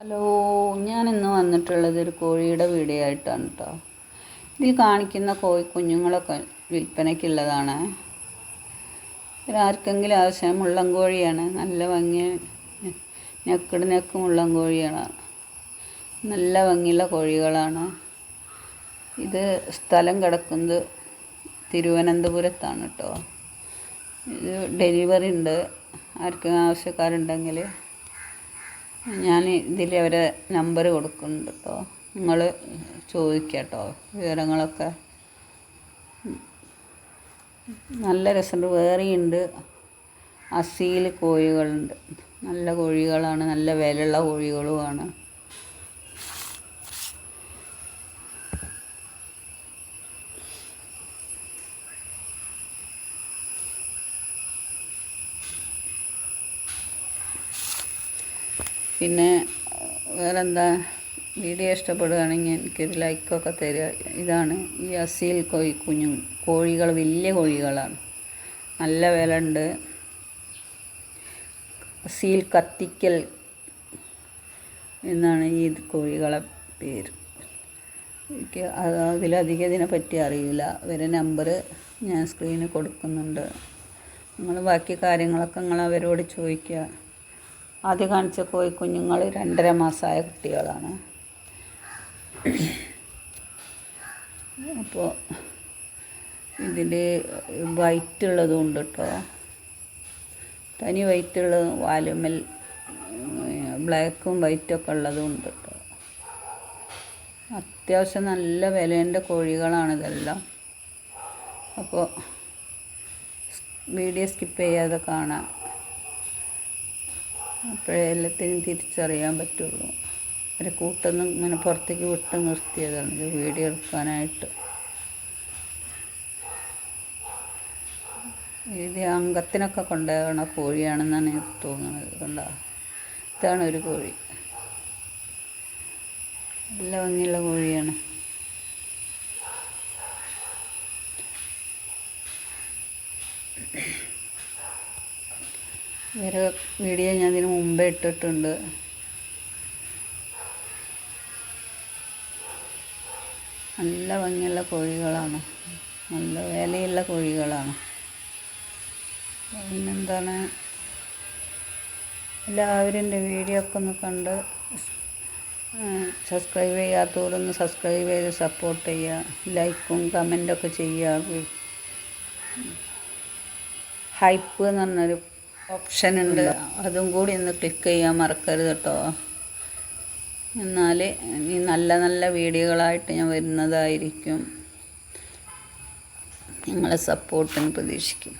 Hello ഞാൻ ഇന്ന് വന്നിട്ടുള്ളത് ഒരു കോഴിയുടെ വീഡിയോ ആയിട്ടാണ് കേട്ടോ ഇതിൽ കാണിക്കുന്ന കോഴി കുഞ്ഞുങ്ങളൊക്കെ വിൽപ്പനയ്ക്കുള്ളതാണ്. ആർക്കെങ്കിലും ആവശ്യം മുള്ളൻ കോഴിയാണ്. നല്ല ഭംഗി നെക്കിട് നെക്ക് മുള്ളൻ കോഴിയാണ് നല്ല ഭംഗിയുള്ള കോഴികളാണ്. ഇത് സ്ഥലം കിടക്കുന്നത് തിരുവനന്തപുരത്താണ് കേട്ടോ ഇത് ഡെലിവറി ഉണ്ട്. ആർക്കും ആവശ്യക്കാരുണ്ടെങ്കിൽ ഞാൻ ഇതിൽ അവരെ നമ്പർ കൊടുക്കുന്നുണ്ട് കേട്ടോ. നിങ്ങൾ ചോദിക്കുക കേട്ടോ വിവരങ്ങളൊക്കെ. നല്ല രസമുണ്ട്. വേറെയുണ്ട്. അസീൽ കോഴികളുണ്ട്. നല്ല കോഴികളാണ്. നല്ല വിലയുള്ള കോഴികളുമാണ്. പിന്നെ വേറെന്താ വീഡിയോ ഇഷ്ടപ്പെടുകയാണെങ്കിൽ എനിക്കൊരു ലൈക്കൊക്കെ തരിക. ഇതാണ് ഈ അസീൽ കോഴി കുഞ്ഞു. കോഴികൾ വലിയ കോഴികളാണ്. നല്ല വില ഉണ്ട് അസീൽ കത്തിക്കൽ എന്നാണ് ഈ കോഴികളെ പേര്. എനിക്ക് അതിലധികം ഇതിനെ പറ്റി അറിയില്ല. അവരെ നമ്പർ ഞാൻ സ്ക്രീനിൽ കൊടുക്കുന്നുണ്ട്. നിങ്ങൾ ബാക്കി കാര്യങ്ങളൊക്കെ നിങ്ങൾ അവരോട് ചോദിക്കുക. ആദ്യം കാണിച്ച കോഴി കുഞ്ഞുങ്ങൾ രണ്ടര മാസമായ കുട്ടികളാണ്. അപ്പോൾ ഇതിൽ വൈറ്റ് ഉള്ളതും ഉണ്ട് കേട്ടോ തനി വൈറ്റ് ഉള്ളത് വാലുമൽ ബ്ലാക്കും വൈറ്റൊക്കെ ഉള്ളതും ഉണ്ട് കേട്ടോ അത്യാവശ്യം നല്ല വിലേന്റെ കോഴികളാണിതെല്ലാം അപ്പോൾ വീഡിയോ സ്കിപ്പ് ചെയ്യാതെ കാണാം. അപ്പോഴേ എല്ലാത്തിനും തിരിച്ചറിയാൻ പറ്റുള്ളൂ. ഒരു കൂട്ടൊന്നും ഇങ്ങനെ പുറത്തേക്ക് വിട്ട് നിർത്തിയതാണ്. ഇത് വീഡിയോ എടുക്കാനായിട്ട്. ഇത് അംഗത്തിനൊക്കെ കൊണ്ടുപോകണ കോഴിയാണെന്നാണ് എനിക്ക് തോന്നുന്നത്. കണ്ട? ഇതാണ് ഒരു കോഴി. നല്ല ഭംഗിയുള്ള കോഴിയാണ്. വേറെ വീഡിയോ ഞാൻ ഇതിനു മുമ്പേ ഇട്ടിട്ടുണ്ട്. നല്ല ഭംഗിയുള്ള കോഴികളാണ്. നല്ല വിലയുള്ള കോഴികളാണ്. പിന്നെന്താണ്? എല്ലാവരും എന്റെ വീഡിയോ ഒക്കെ ഒന്ന് കണ്ട് സബ്സ്ക്രൈബ് ചെയ്യാത്തവരൊന്ന് സബ്സ്ക്രൈബ് ചെയ്ത് സപ്പോർട്ട് ചെയ്യുക. ലൈക്കും കമന്റൊക്കെ ചെയ്യുക. ഹൈപ്പ് എന്ന് പറഞ്ഞൊരു ഓപ്ഷൻ ഉണ്ട്. അതും കൂടി ഒന്ന് ക്ലിക്ക് ചെയ്യാൻ മറക്കരുത് കേട്ടോ എന്നാൽ ഇനി നല്ല നല്ല വീഡിയോകളായിട്ട് ഞാൻ വരുന്നതായിരിക്കും. നിങ്ങളെ സപ്പോർട്ടിന് പ്രതീക്ഷിക്കും